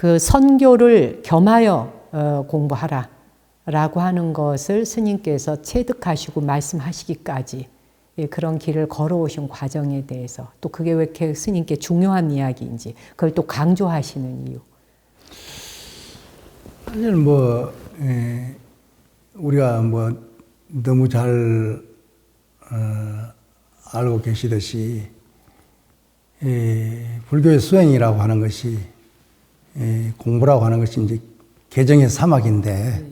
그 선교를 겸하여 어, 공부하라. 라고 하는 것을 스님께서 체득하시고 말씀하시기까지 예, 그런 길을 걸어오신 과정에 대해서 또 그게 왜 이렇게 스님께 중요한 이야기인지 그걸 또 강조하시는 이유. 사실 뭐 에, 우리가 뭐 너무 잘 어, 알고 계시듯이 에, 불교의 수행이라고 하는 것이 에, 공부라고 하는 것이 이제 개정의 사막인데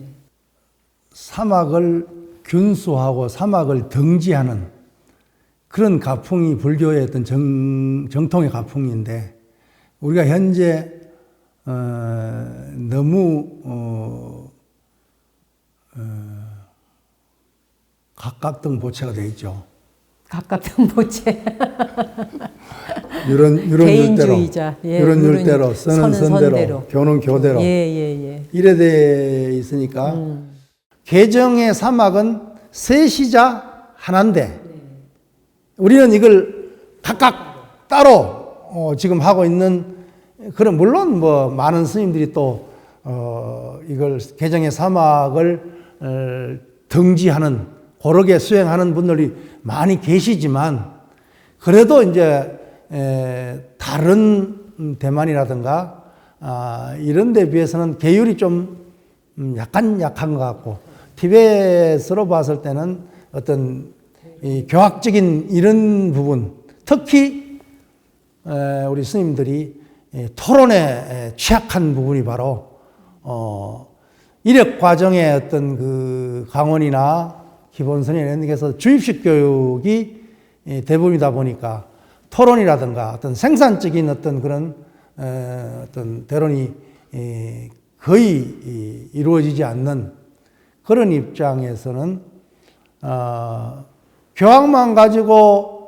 사막을 균수하고 사막을 등지하는 그런 가풍이 불교의 어떤 정, 정통의 가풍인데 우리가 현재 어, 너무 어, 어, 각각등보채가 되어 있죠. 각각등보채 유런 개인주의자, 율대로, 예, 유런 율대로, 선은 선은 선대로, 선대로. 교는 교대로 예 예 예. 이래 돼 있으니까 음. 개정의 사막은 셋이자 하나인데 우리는 이걸 각각 따로 어, 지금 하고 있는 그런 물론 뭐 많은 스님들이 또 어, 이걸 개정의 사막을 어, 등지하는 고르게 수행하는 분들이 많이 계시지만 그래도 이제 에, 다른 음, 대만이라든가 아, 이런 데 비해서는 계율이 좀 음, 약간 약한 것 같고 티벳으로 봤을 때는 어떤 이 교학적인 이런 부분 특히 에, 우리 스님들이 에, 토론에 에, 취약한 부분이 바로 어, 이력 과정의 어떤 그 강원이나 기본선이 이런 데서 주입식 교육이 에, 대부분이다 보니까 토론이라든가 어떤 생산적인 어떤 그런 에, 어떤 대론이 에, 거의 이, 이루어지지 않는 그런 입장에서는 어, 교학만 가지고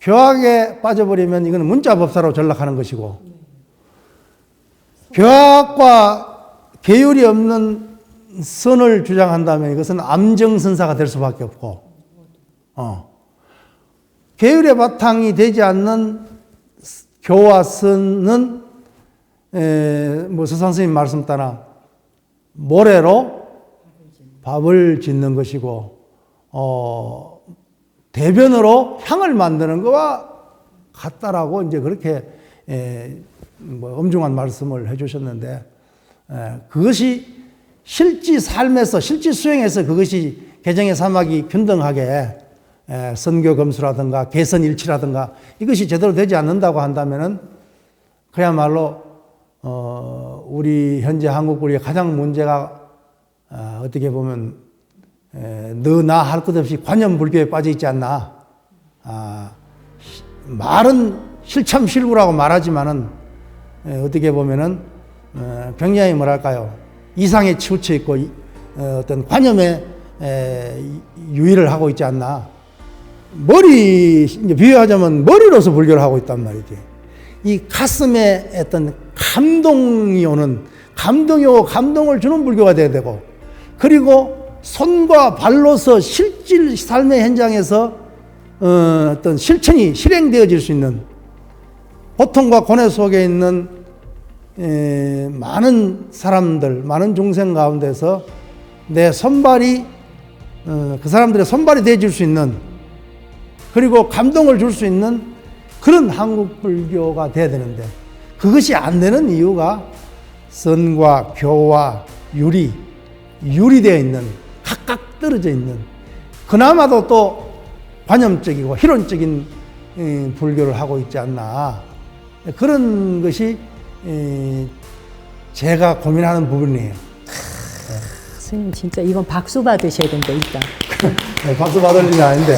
교학에 빠져버리면 이거는 문자 법사로 전락하는 것이고 교학과 계율이 없는 선을 주장한다면 이것은 암정 선사가 될 수밖에 없고 어. 계율의 바탕이 되지 않는 교와 선은 에, 뭐 서산 스님 말씀 따라 모래로 밥을 짓는 것이고 어, 대변으로 향을 만드는 것과 같다라고 이제 그렇게 에, 뭐 엄중한 말씀을 해주셨는데 에, 그것이 실지 삶에서 실지 수행에서 그것이 개정의 사막이 균등하게 에, 선교 검수라든가 개선 일치라든가 이것이 제대로 되지 않는다고 한다면은 그야말로 어, 우리 현재 한국 우리의 가장 문제가 어, 어떻게 보면 너나 할 것 없이 관념 불교에 빠져 있지 않나. 아, 시- 말은 실참실구라고 말하지만은 에, 어떻게 보면은 어, 굉장히 뭐랄까요 이상에 치우쳐 있고 이- 어, 어떤 관념에 에, 유의를 하고 있지 않나. 머리 비유하자면 머리로서 불교를 하고 있단 말이지. 이 가슴에 어떤 감동이 오는 감동이 오고 감동을 주는 불교가 돼야 되고 그리고 손과 발로서 실질 삶의 현장에서 어, 어떤 실천이 실행되어질 수 있는 고통과 고뇌 속에 있는 에, 많은 사람들, 많은 종생 가운데서 내 손발이 어, 그 사람들의 손발이 되어줄 수 있는 그리고 감동을 줄 수 있는 그런 한국 불교가 돼야 되는데 그것이 안 되는 이유가 선과 교와 유리, 유리되어 있는 각각 떨어져 있는 그나마도 또 관념적이고 희론적인 에, 불교를 하고 있지 않나 그런 것이 에, 제가 고민하는 부분이에요. 스님 진짜 이건 박수 받으셔야 된다 일단. 네, 박수 받을 일이 아닌데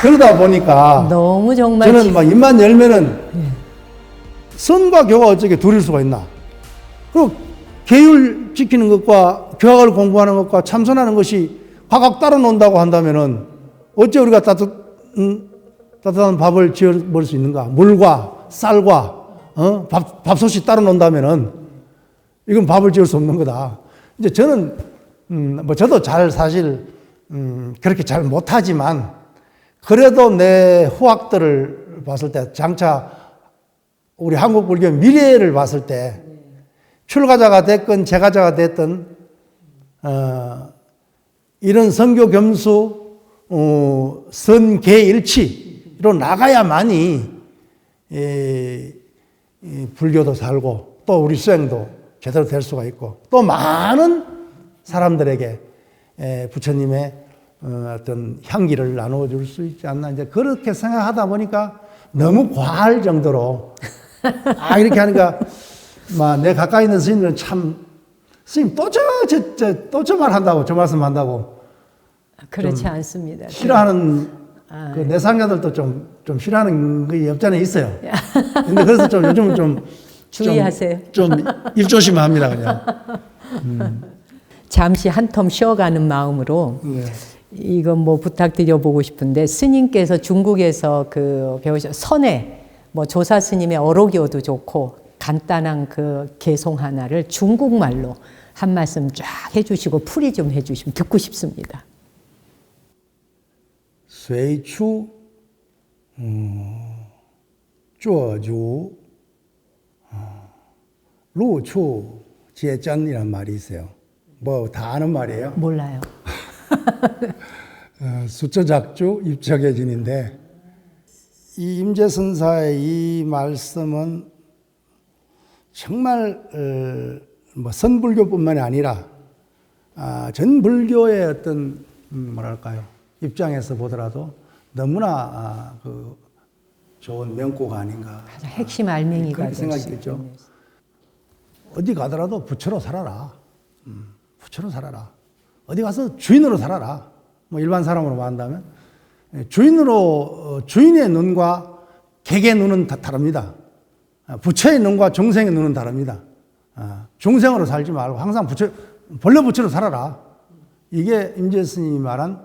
그러다 보니까 너무 정말 저는 지- 막 입만 열면은 선과 교가 어떻게 둘일 수가 있나? 그리고 계율 지키는 것과 교학을 공부하는 것과 참선하는 것이 각각 따로 논다고 한다면은 어째 우리가 따뜻 음, 따뜻한 밥을 지어 먹을 수 있는가? 물과 쌀과 어? 밥 밥솥이 따로 논다면은 이건 밥을 지을 수 없는 거다. 이제 저는 음, 뭐 저도 잘 사실 음, 그렇게 잘 못하지만 그래도 내 후학들을 봤을 때 장차 우리 한국 불교 미래를 봤을 때 출가자가 됐건 재가자가 됐든 어, 이런 선교 겸수 어, 선계일치로 나가야만이 에, 이 불교도 살고 또 우리 수행도 제대로 될 수가 있고 또 많은 사람들에게 에, 부처님의 어, 어떤 향기를 나누어 줄 수 있지 않나 이제 그렇게 생각하다 보니까 너무 과할 정도로 아 이렇게 하니까 막내 가까이 있는 스님들은 참 스님 또저저또 저 말 한다고 저 말씀 한다고 그렇지 않습니다. 싫어하는 아, 그 내상자들도 좀, 좀 싫어하는 게 없잖아 있어요. 근데 그래서 좀 요즘은 좀 주의하세요. 좀, 좀 일조심합니다 그냥. 잠시 한 텀 쉬어가는 마음으로 네. 이건 뭐 부탁드려보고 싶은데 스님께서 중국에서 그 배우신 선회 뭐 조사 스님의 어록이어도 좋고 간단한 그 개송 하나를 중국말로 한 말씀 쫙 해주시고 풀이 좀 해주시면 듣고 싶습니다. 쇠추 음, 쪼주 어, 루추 제짠이란 말이 있어요. 뭐 다 아는 말이에요? 몰라요. 어, 수처작주 입척해진인데 이 임재선사의 이 말씀은 정말 어, 뭐 선불교뿐만이 아니라 아, 전 불교의 어떤 음, 뭐랄까요 입장에서 보더라도 너무나 아, 그 좋은 명고가 아닌가 가장 핵심 알맹이가 그렇게 생각이 들죠. 어디 가더라도 부처로 살아라. 음, 부처로 살아라. 어디 가서 주인으로 살아라. 뭐 일반 사람으로 말한다면 예, 주인으로 어, 주인의 눈과 객의 눈은 다 다릅니다. 아, 부처의 눈과 중생의 눈은 다릅니다. 아, 중생으로 살지 말고 항상 부처 본래 부처로 살아라. 이게 임재 스님이 말한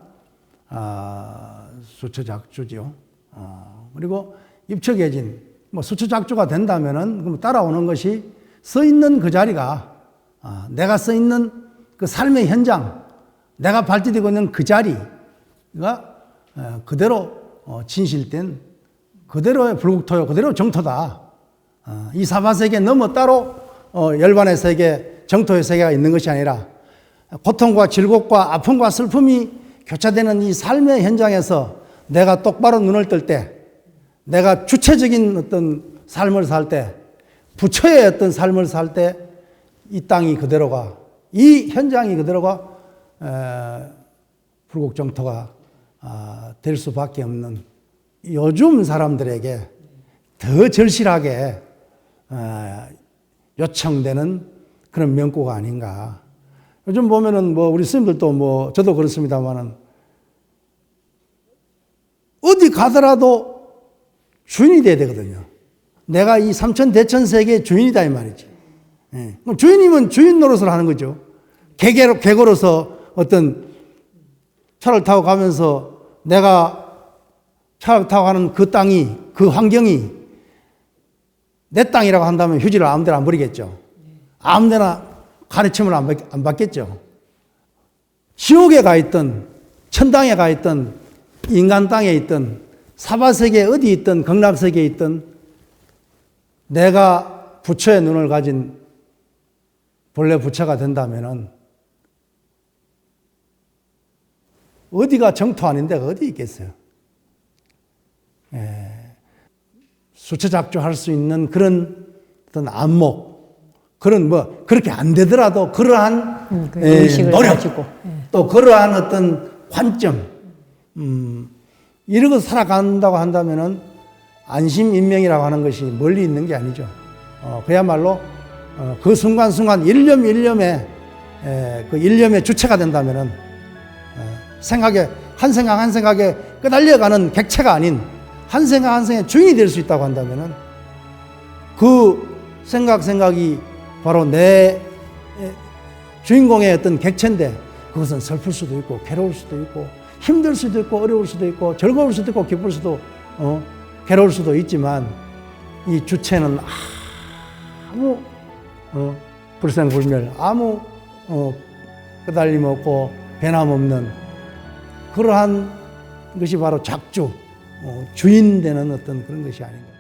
아, 수처작주죠. 어, 그리고 입척해진 뭐 수처작주가 된다면은 그럼 따라오는 것이 써 있는 그 자리가 아, 내가 써 있는 그 삶의 현장, 내가 발디디고 있는 그 자리가 어, 그대로 어, 진실된 그대로의 불국토요, 그대로 정토다. 어, 이 사바세계 넘어 따로 어, 열반의 세계, 정토의 세계가 있는 것이 아니라 고통과 질곡과 아픔과 슬픔이 교차되는 이 삶의 현장에서 내가 똑바로 눈을 뜰 때, 내가 주체적인 어떤 삶을 살 때, 부처의 어떤 삶을 살 때, 이 땅이 그대로가, 이 현장이 그대로가 에, 불국정토가 아, 될 수밖에 없는 요즘 사람들에게 더 절실하게 아, 요청되는 그런 명고가 아닌가. 요즘 보면은 뭐 우리 스님들도 뭐 저도 그렇습니다만은 어디 가더라도 주인이 돼야 되거든요. 내가 이 삼천 대천 세계의 주인이다 이 말이지. 예. 주인이면 주인 노릇을 하는 거죠. 개개로 개고로서 어떤 차를 타고 가면서 내가 차를 타고 가는 그 땅이 그 환경이 내 땅이라고 한다면 휴지를 아무 데나 안 버리겠죠. 아무 데나 가르침을 안, 받, 안 받겠죠. 지옥에 가 있던 천당에 가 있던 인간 땅에 있던 사바세계 어디 있던 극락세계에 있던 내가 부처의 눈을 가진 본래 부처가 된다면은 어디가 정토 아닌데 어디 있겠어요? 예, 수처작주할 수 있는 그런 어떤 안목, 그런 뭐 그렇게 안 되더라도 그러한 음, 그 예, 의식을 노력, 가지고. 또 그러한 어떤 관점, 음, 이러고 살아간다고 한다면은 안심인명이라고 하는 것이 멀리 있는 게 아니죠. 어, 그야말로 어, 그 순간순간 일념 일념의 에, 그 일념의 주체가 된다면은 어, 생각에 한 생각 한 생각에 끄달려가는 객체가 아닌 한 생각 한 생각의 주인이 될 수 있다고 한다면은 그 생각 생각이 바로 내 에, 주인공의 어떤 객체인데 그것은 슬플 수도 있고 괴로울 수도 있고 힘들 수도 있고 어려울 수도 있고 즐거울 수도 있고 기쁠 수도 어, 괴로울 수도 있지만 이 주체는 아무 어, 불생불멸 아무 어, 끄달림 없고 변함 없는 그러한 것이 바로 작주 어, 주인 되는 어떤 그런 것이 아닌가.